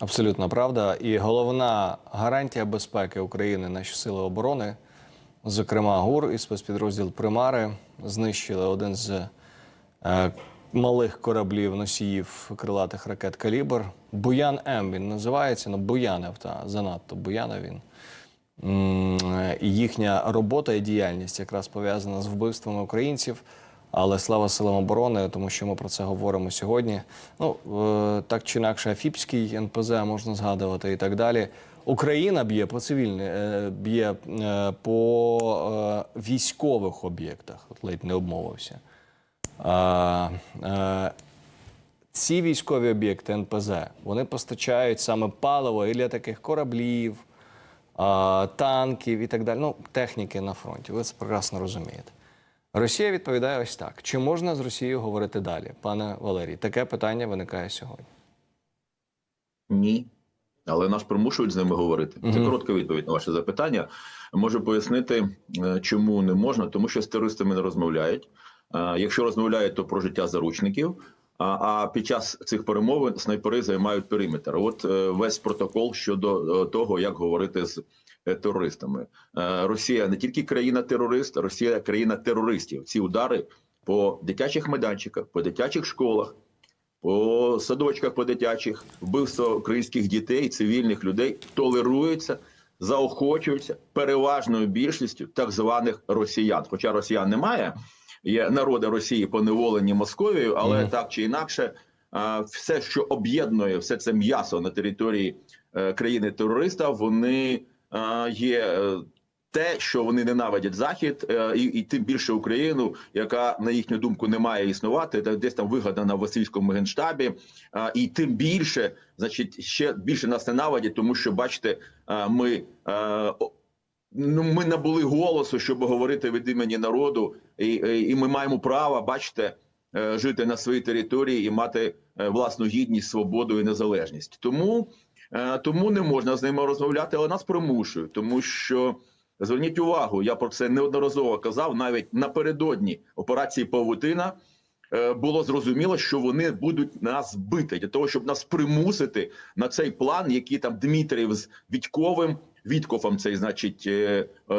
Абсолютно правда. І головна гарантія безпеки України наші сили оборони, зокрема ГУР і спецпідрозділ Примари, знищили один з е, малих кораблів носіїв крилатих ракет Калібр. Буян М він називається. Ну, Буянов, та занадто Буянов він. Е, І їхня робота і діяльність якраз пов'язана з вбивствами українців. Але слава силам оборони, тому що ми про це говоримо сьогодні. Ну е, так чи інакше, Афіпський НПЗ можна згадувати і так далі. Україна б'є по цивільні, е, б'є е, по військових об'єктах. От ледь не обмовився. Ці військові об'єкти НПЗ вони постачають саме паливо і для таких кораблів, танків і так далі. Ну, техніки на фронті. Ви це прекрасно розумієте. Росія відповідає ось так: чи можна з Росією говорити далі, пане Валерій? Таке питання виникає сьогодні. Ні. Але нас примушують з ними говорити. Це коротка відповідь на ваше запитання. Можу пояснити, е, чому не можна, тому що з терористами не розмовляють. Е, Якщо розмовляють, то про життя заручників. А, під час цих перемовин снайпери займають периметр. От е, весь протокол щодо того, як говорити з терористами. Е, Росія не тільки країна терорист, Росія країна терористів. Ці удари по дитячих майданчиках, по дитячих школах, по садочках по дитячих вбивство українських дітей, цивільних людей толерується, заохочується переважною більшістю так званих росіян. Хоча росіян немає, є народи Росії поневолені Московією, але Мгм. так чи інакше, а, все, що об'єднує все це м'ясо на території е, країни терориста, вони є. е, Те, що вони ненавидять захід, е, і, і тим більше Україну, яка на їхню думку не має існувати, та десь там вигадана в російському генштабі, і тим більше, значить, ще більше нас ненавидять, тому що бачите, ми. Ну, ми набули голосу, щоб говорити від імені народу, і, і, ми маємо право, бачите, е, жити на своїй території і мати е, власну гідність, свободу і незалежність. Тому, е, тому не можна з ними розмовляти, але нас примушують, тому що зверніть увагу, я про це неодноразово казав, навіть напередодні операції Павутина. е, Було зрозуміло, що вони будуть нас бити для того, щоб нас примусити на цей план, який там Дмитрів з Вітьковим, Віткофом цей, значить, е, е,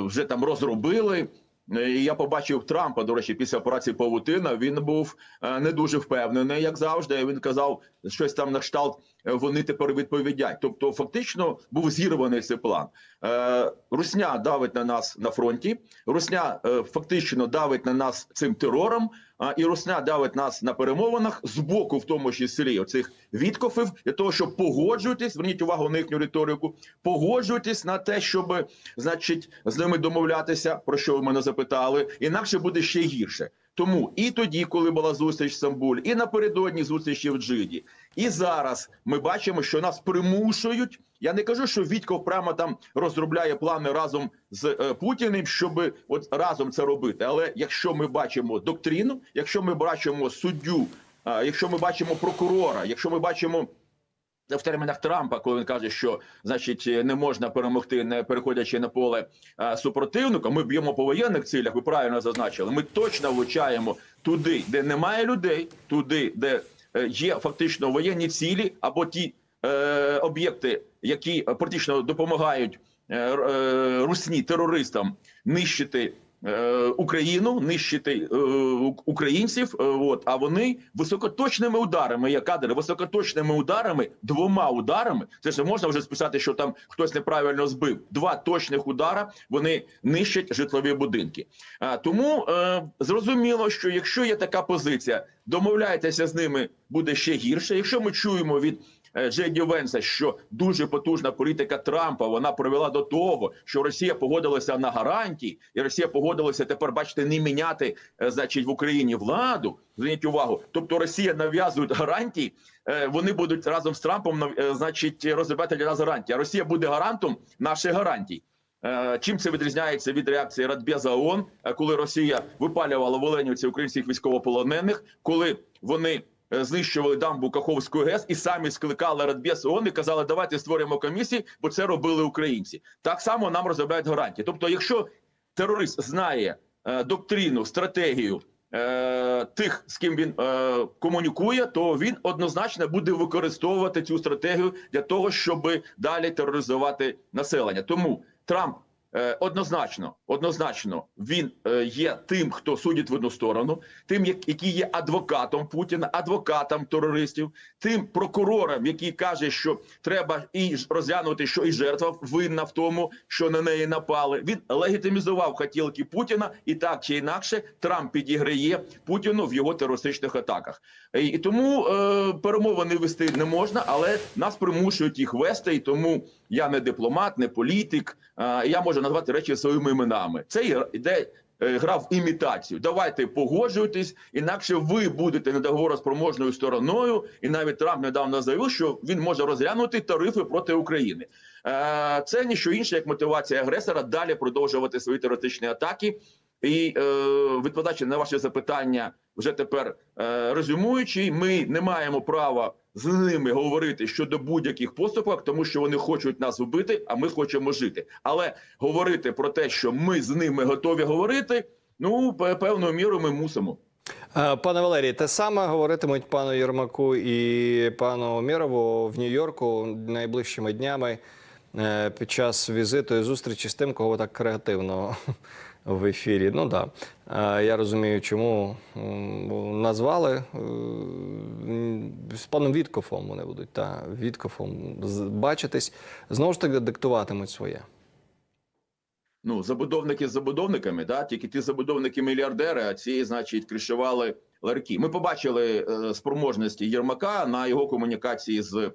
вже там розробили. Е, І я побачив Трампа, до речі, після операції Павутина. Він був е, не дуже впевнений, як завжди. Він казав щось там на кшталт. Е, Вони тепер відповідять. Тобто, фактично був зірваний цей план. Е, Русня давить на нас на фронті. Русня е, фактично давить на нас цим терором. А і Русня давить нас на перемовинах з боку, в тому числі оцих відкофів, для того, щоб погоджуватись. Зверніть увагу на їхню риторику. Погоджуватись на те, щоб, значить, з ними домовлятися, про що ви мене запитали, інакше буде ще гірше. Тому і тоді, коли була зустріч в Стамбулі, і напередодні зустрічі в Джиді, і зараз ми бачимо, що нас примушують. Я не кажу, що Вітьков прямо там розробляє плани разом з е, Путіним, щоб от разом це робити. Але якщо ми бачимо доктрину, якщо ми бачимо суддю, а, якщо ми бачимо прокурора, якщо ми бачимо в термінах Трампа, коли він каже, що значить не можна перемогти, не переходячи на поле а, супротивника. Ми б'ємо по воєнних цілях. Ви правильно зазначили. Ми точно влучаємо туди, де немає людей, туди, де е, є фактично воєнні цілі, або ті е, об'єкти, які практично допомагають е, е, русні терористам нищити. Е, Україну нищити е, українців, е, от а вони високоточними ударами, як кадри, високоточними ударами, двома ударами. Це ж не можна вже списати, що там хтось неправильно збив. Два точних удара вони нищать житлові будинки. А тому е, зрозуміло, що якщо є така позиція, домовляйтеся з ними буде ще гірше. Якщо ми чуємо від Джеді Венса, що дуже потужна політика Трампа вона привела до того, що Росія погодилася на гарантії, і Росія погодилася тепер, бачите, не міняти, е, значить, в Україні владу. Зверніть увагу, тобто Росія нав'язує гарантії. е, Вони будуть разом з Трампом е, значить, розробляти для нас гарантії. А Росія буде гарантом наших гарантій. Е, Чим це відрізняється від реакції Радбеза ООН, е, коли Росія випалювала в Оленівці українських військовополонених, коли вони е, знищували дамбу Каховської ГЕС і самі скликали Радбез ООН і казали, давайте створимо комісії, бо це робили українці. Так само нам розробляють гарантії. Тобто, якщо терорист знає е, доктрину, стратегію е, тих, з ким він е, комунікує, то він однозначно буде використовувати цю стратегію для того, щоб далі тероризувати населення. Тому Трамп е, однозначно, однозначно, він е, є тим, хто судить в одну сторону, тим, як- який є адвокатом Путіна, адвокатом терористів, тим прокурором, який каже, що треба і розглянути, що і жертва винна в тому, що на неї напали. Він легітимізував хотілки Путіна, і так чи інакше Трамп підіграє Путіну в його терористичних атаках. І тому е, перемовини вести не можна, але нас примушують їх вести. І тому я не дипломат, не політик. Е, я можу назвати речі своїми іменами. Це йде е, гра в імітацію. Давайте погоджуйтесь, інакше ви будете недоговороспроможною стороною. І навіть Трамп недавно заявив, що він може розглянути тарифи проти України. Е, Це ніщо інше, як мотивація агресора далі продовжувати свої терористичні атаки. І е, відповідаючи на ваше запитання, вже тепер е, резюмуючи, ми не маємо права з ними говорити щодо будь-яких поступок, тому що вони хочуть нас вбити, а ми хочемо жити. Але говорити про те, що ми з ними готові говорити, ну певною мірою ми мусимо. Е, Пане Валерій, те саме говоритимуть пану Єрмаку і пану Мірову в Нью-Йорку найближчими днями е, під час візиту і зустрічі з тим, кого так креативно в ефірі. Ну. Да. Я розумію, чому назвали е, з паном Віткофом вони будуть та Віткофом бачитись. Знову ж таки диктуватимуть своє. Ну, забудовники з забудовниками, да, тільки ті забудовники мільярдери, а ці, значить, кришували ларки. Ми побачили е, спроможності Єрмака на його комунікації з,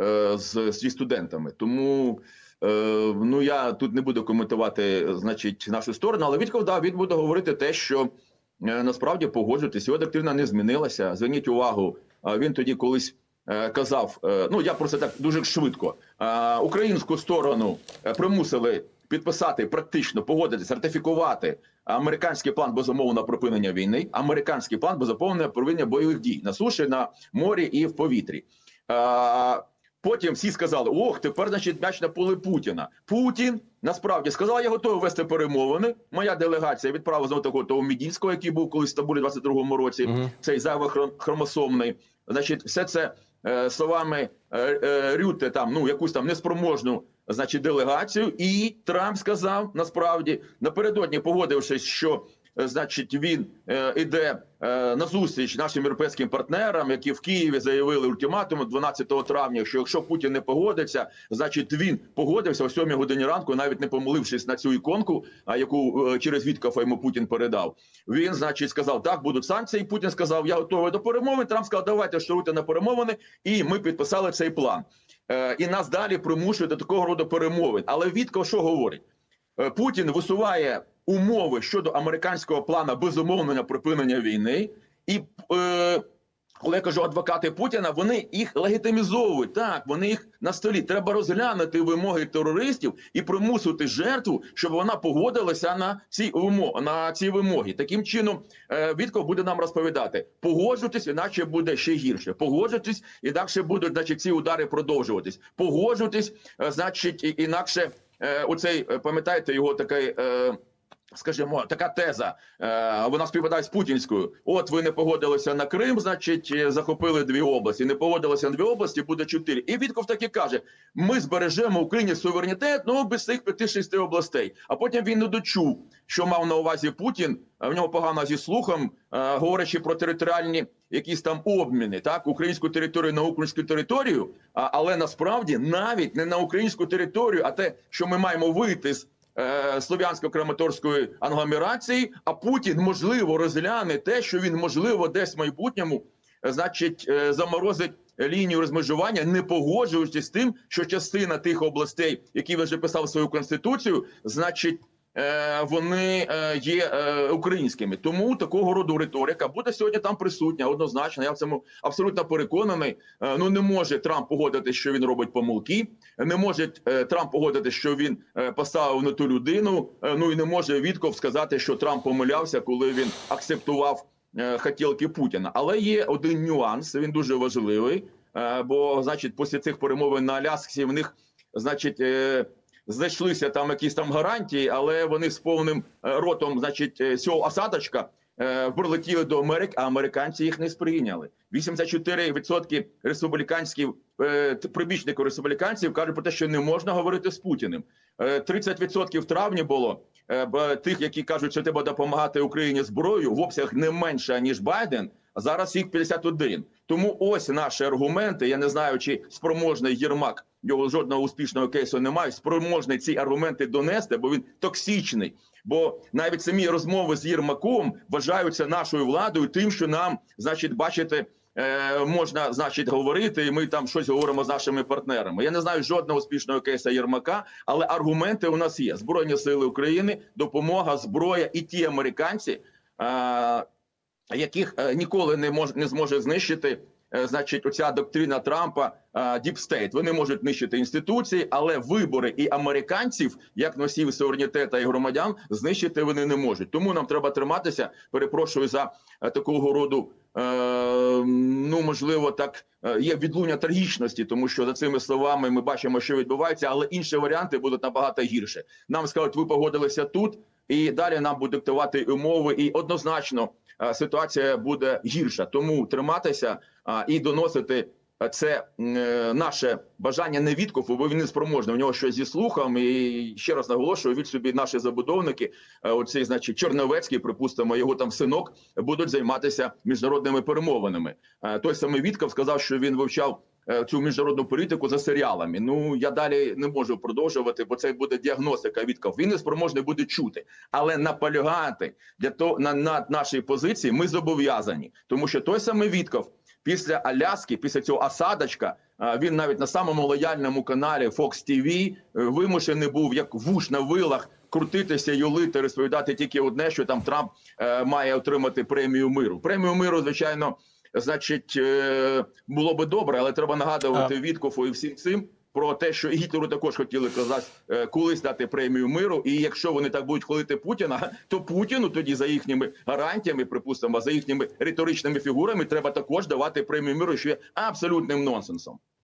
е, з, зі студентами. Тому ну я тут не буду коментувати, значить, нашу сторону, але Вітьков, да, він буде говорити те, що е, насправді погоджуйтесь, його доктрина не змінилася. Зверніть увагу, а він тоді колись. е, Казав, е, ну я просто так дуже швидко. е, Українську сторону е, примусили підписати практично погодитись, ратифікувати американський план безумовно припинення війни, американський план безумовно припинення бойових дій на суші, на морі і в повітрі. Потім всі сказали: ох, тепер значить м'яч на поле Путіна. Путін насправді сказав, я готовий вести перемовини. Моя делегація відправила знову такого того Мідінського, який був колись в Стамбулі в 22-му році. Мгм. Цей зайво хромосомний. Значить, все це е, словами е, е, Рюте, там ну якусь там неспроможну значить, делегацію, і Трамп сказав насправді напередодні, погодившись, що значить він е, іде е, на зустріч нашим європейським партнерам, які в Києві заявили ультиматум 12 травня, що якщо Путін не погодиться, значить він погодився о 7 годині ранку, навіть не помилившись на цю іконку, яку е, через Віткафа йому Путін передав. Він, значить, сказав, так будуть санкції. Путін сказав, я готовий до перемовин. Трамп сказав, давайте штуруйте на перемовини, і ми підписали цей план. Е, і нас далі примушують до такого роду перемовин. Але Вітков що говорить? Е, Путін висуває умови щодо американського плану безумовного припинення війни, і е, коли я кажу адвокати Путіна, вони їх легітимізовують. Так, вони їх на столі. Треба розглянути вимоги терористів і примусити жертву, щоб вона погодилася на ці вимоги. На ці вимоги. Таким чином, е, Вітков буде нам розповідати: погоджуйтесь, іначе буде ще гірше. Погоджуйтесь, інакше будуть значить, ці удари продовжуватись. Погоджуйтесь, е, значить, інакше е, оцей е, пам'ятаєте його такий. Скажімо, така теза, е, вона співпадає з путінською. От ви не погодилися на Крим, значить, е, захопили дві області. Не погодилися на дві області, буде чотири. І Вітков так і каже: ми збережемо Україні суверенітет, ну без цих п'яти-шести областей. А потім він не дочув, що мав на увазі Путін. В нього погано зі слухом, е, говорячи про територіальні якісь там обміни, так українську територію на українську територію. Але насправді навіть не на українську територію, а те, що ми маємо вийти з е, слов'янсько-краматорської англомерації, а Путін можливо розгляне те, що він можливо десь в майбутньому, е, значить, е, заморозить лінію розмежування, не погоджуючись з тим, що частина тих областей, які вже писав свою конституцію, значить. Е, Вони е, є е, українськими, тому такого роду риторика буде сьогодні там присутня. Однозначно, я в цьому абсолютно переконаний. Ну не може Трамп погодити, що він робить помилки. Не може Трамп погодити, що він поставив на ту людину. Ну і не може Вітков сказати, що Трамп помилявся, коли він акцептував хотілки Путіна. Але є один нюанс. Він дуже важливий. Бо, значить, після цих перемовин на Алясці в них, значить. Знайшлися там якісь там гарантії, але вони з повним е, ротом, значить, е, цього осадочка е, прилетіли до Америки, а американці їх не сприйняли. 84% республіканських прибічників республіканців кажуть про те, що не можна говорити з Путіним. Е, 30% в травні було тих, які кажуть, що треба допомагати Україні зброєю в обсяг не менше ніж Байден. А зараз їх 51. Тому ось наші аргументи. Я не знаю, чи спроможний Єрмак його жодного успішного кейсу немає. Спроможний ці аргументи донести, бо він токсичний. Бо навіть самі розмови з Єрмаком вважаються нашою владою, тим, що нам, значить, бачите, е, можна, значить, говорити, і ми там щось говоримо з нашими партнерами. Я не знаю жодного успішного кейса Єрмака, але аргументи у нас є: Збройні сили України, допомога, зброя і ті американці. Яких е, ніколи не мож не зможе знищити. Е, Значить, оця доктрина Трампа Діп Стейт. Вони можуть нищити інституції, але вибори і американців, як носів суверенітету і громадян, знищити вони не можуть. Тому нам треба триматися. Перепрошую за е, такого роду. е, Ну можливо, так є відлуння трагічності, тому що за цими словами ми бачимо, що відбувається, але інші варіанти будуть набагато гірше. Нам скажуть, ви погодилися тут, і далі нам будуть диктувати умови, і однозначно е, ситуація буде гірша. Тому триматися а, і доносити е, це е, наше бажання не відкупу, бо він не спроможний. У нього щось зі слухом. І ще раз наголошую, від собі наші забудовники, е, оцей, значить, Черновецький, припустимо, його там синок, будуть займатися міжнародними перемовинами. Е, Той самий Вітков сказав, що він вивчав. Е, Цю міжнародну політику за серіалами. Ну я далі не можу продовжувати, бо це буде діагностика. Відков він не спроможний буде чути, але наполягати для того на, на нашій позиції ми зобов'язані, тому що той самий Вітков після Аляски, після цього осадочка, а, він навіть на самому лояльному каналі Fox TV е, вимушений був як вуш на вилах крутитися, юлити, розповідати тільки одне, що там Трамп е, має отримати премію миру. Премію миру, звичайно, значить, е, було би добре, але треба нагадувати Віткофу і всім цим. Про те, що і Гітлеру також хотіли казати е, колись дати премію миру, і якщо вони так будуть хвалити Путіна, то Путіну тоді за їхніми гарантіями, припустимо, за їхніми риторичними фігурами, треба також давати премію миру, що є абсолютним нонсенсом.